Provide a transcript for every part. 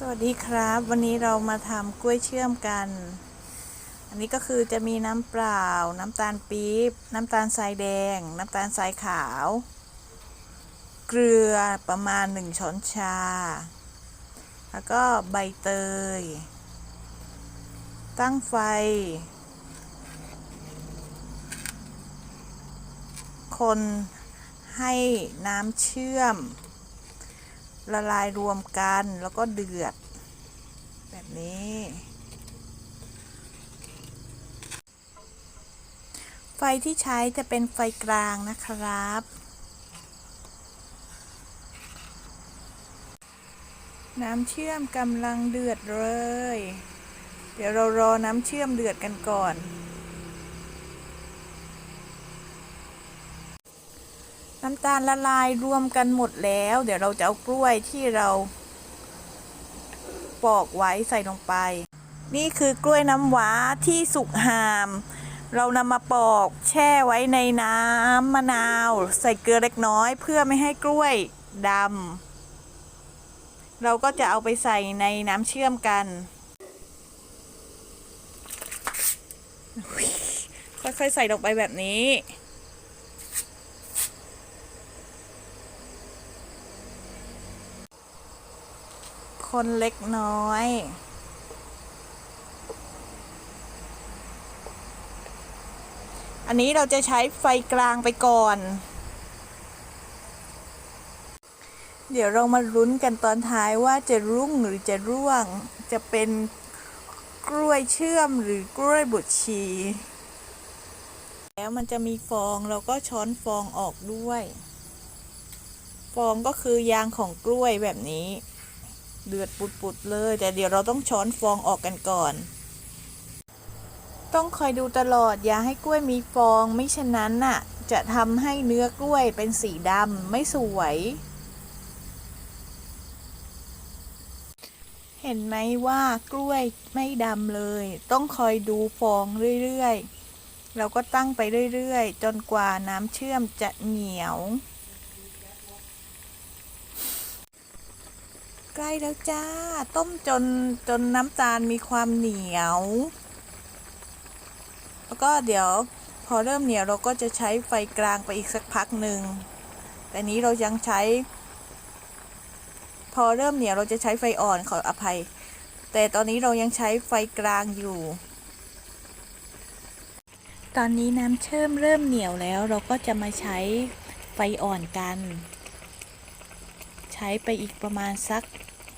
สวัสดีครับ วันนี้เรามาทำกล้วยเชื่อมกัน อันนี้ก็คือจะมีน้ำเปล่า น้ำตาลปี๊บ น้ำตาลทรายแดง น้ำตาลทรายขาว เกลือประมาณ 1 ช้อนชา แล้วก็ใบเตย ตั้งไฟ คนให้น้ำเชื่อม ละลายรวมกันแล้วก็เดือด แบบนี้ ไฟที่ใช้จะเป็นไฟกลางนะครับ น้ำเชื่อมกำลังเดือดเลย เดี๋ยวเรารอน้ำเชื่อมเดือดกันก่อน น้ำตาลละลายรวมกันหมดแล้ว เดี๋ยวเราจะเอากล้วยที่เราปอกไว้ใส่ลงไป นี่คือกล้วยน้ำว้าที่สุกหาม เรานำมาปอกแช่ไว้ในน้ำมะนาว ใส่เกลือเล็กน้อยเพื่อไม่ให้กล้วยดำเราก็จะเอาไปใส่ในน้ำเชื่อมกันค่อยๆใส่ลงไปแบบนี้ คนเล็กน้อย อันนี้เราจะใช้ไฟกลางไปก่อน เดี๋ยวเรามาลุ้นกันตอนท้ายว่าจะรุ่งหรือจะร่วง จะเป็นกล้วยเชื่อมหรือกล้วยบดชี แล้วมันจะมีฟองเราก็ช้อนฟองออกด้วย ฟองก็คือยางของกล้วยแบบนี้ เดือดปุดๆเลย แต่เดี๋ยวเราต้องช้อนฟองออกกันก่อน ต้องคอยดูตลอดอย่าให้กล้วยมีฟองไม่ฉะนั้นน่ะ จะทำให้เนื้อกล้วยเป็นสีดำไม่สวย เห็นไหมว่ากล้วยไม่ดำเลย ต้องคอยดูฟองเรื่อยๆเราก็ตั้งไปเรื่อยๆ จนกว่าน้ำเชื่อมจะเหนียว ใกล้แล้วจ้า ต้มจนจนน้ำตาลมีความเหนียว แล้วก็เดี๋ยวพอเริ่มเหนียวเราก็จะใช้ไฟกลางไปอีกสักพักหนึ่ง แต่นี้เรายังใช้ พอเริ่มเหนียวเราจะใช้ไฟอ่อนขออภัย แต่ตอนนี้เรายังใช้ไฟกลางอยู่ ตอนนี้น้ำเชื่อมเริ่มเหนียวแล้วเราก็จะมาใช้ไฟอ่อนกัน ใช้ไปอีกประมาณสัก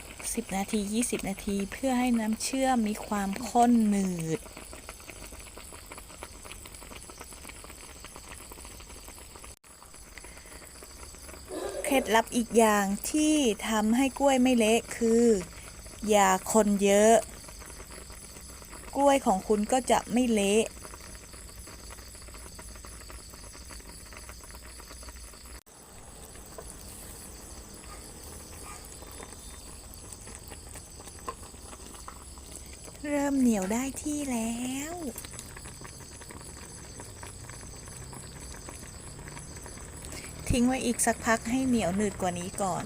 10 นาที 20 นาที เพื่อให้น้ำเชื่อมมีความข้นหนืด เคล็ดลับอีกอย่างที่ทำให้กล้วยไม่เละคือ อย่าคนเยอะ กล้วยของคุณก็จะไม่เละ เริ่มเหนียวได้ที่แล้ว ทิ้งไว้อีกสักพักให้เหนียวหนืดกว่านี้ก่อน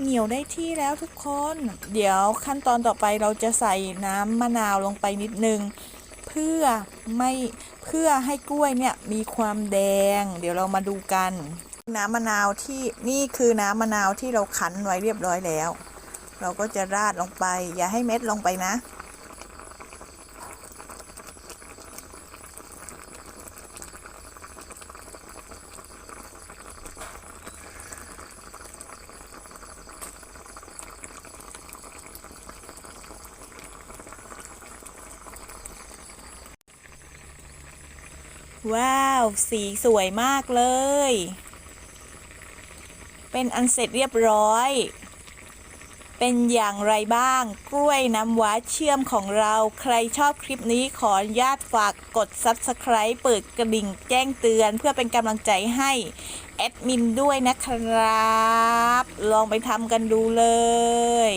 เหนียวได้ที่แล้วทุกคน เดี๋ยวขั้นตอนต่อไปเราจะใส่น้ำมะนาวลงไปนิดนึง เพื่อไม่เพื่อให้กล้วยเนี่ยมีความแดง เดี๋ยวเรามาดูกัน น้ำมะนาวที่นี่คือน้ำมะนาวที่เราคั้นไว้เรียบร้อยแล้ว เราก็จะราดลงไป อย่าให้เม็ดลงไปนะ ว้าว สีสวยมากเลย เป็นอันเสร็จเรียบร้อย เป็นอย่างไรบ้าง กล้วยน้ำว้าเชื่อมของเรา ใครชอบคลิปนี้ขออนุญาตฝากกด Subscribe เปิดกระดิ่งแจ้งเตือน เพื่อเป็นกำลังใจให้แอดมินด้วยนะครับ ลองไปทำกันดูเลย